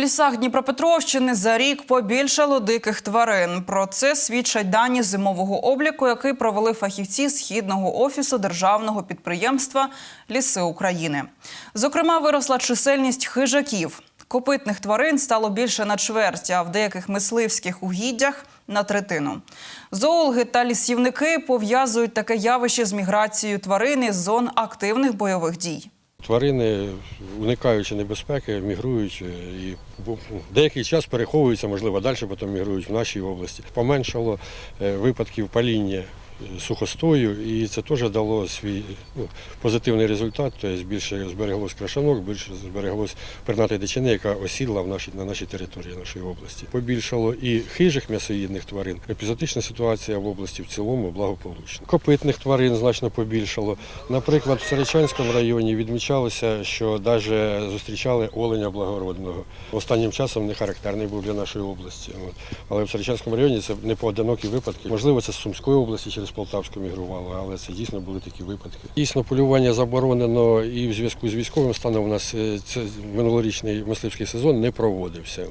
лісах Дніпропетровщини за рік побільшало диких тварин. Про це свідчать дані зимового обліку, який провели фахівці східного офісу державного підприємства Ліси України. Зокрема, виросла чисельність хижаків. Копитних тварин стало більше на чверть, а в деяких мисливських угіддях на третину. Зоологи та лісівники пов'язують таке явище з міграцією тварин із зон активних бойових дій. Тварини, уникаючи небезпеки, мігрують е, і бу- деякий час переховуються, можливо, далі потім мігрують в нашій області. Поменшало е, випадків паління сухостою, і це теж дало свій ну, позитивний результат. Тобто більше збереглось крашанок, більше збереглось пернатої дичини, яка осідла в нашій, на нашій території нашої області. Побільшало і хижих м'ясоїдних тварин. Епізотична ситуація в області в цілому благополучна. Копитних тварин значно побільшало. Наприклад, в Серечанському районі відмічалося, що навіть зустрічали оленя благородного. Останнім часом не характерний був для нашої області. Але в Серечанському районі це не поодинокі випадки. Можливо, це з Сумської області через Полтавську мігрувало, але це дійсно були такі випадки. Дійсно, полювання заборонено і в зв'язку з військовим станом у нас е, це минулорічний мисливський сезон не проводився.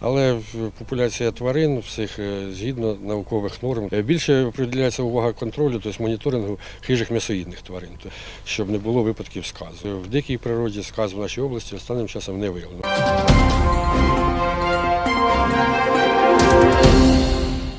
Але популяція тварин всіх е, згідно наукових норм е, більше приділяється увага контролю, тобто моніторингу хижих м'ясоїдних тварин, щоб не було випадків сказу. В дикій природі сказ в нашій області останнім часом не виявлено.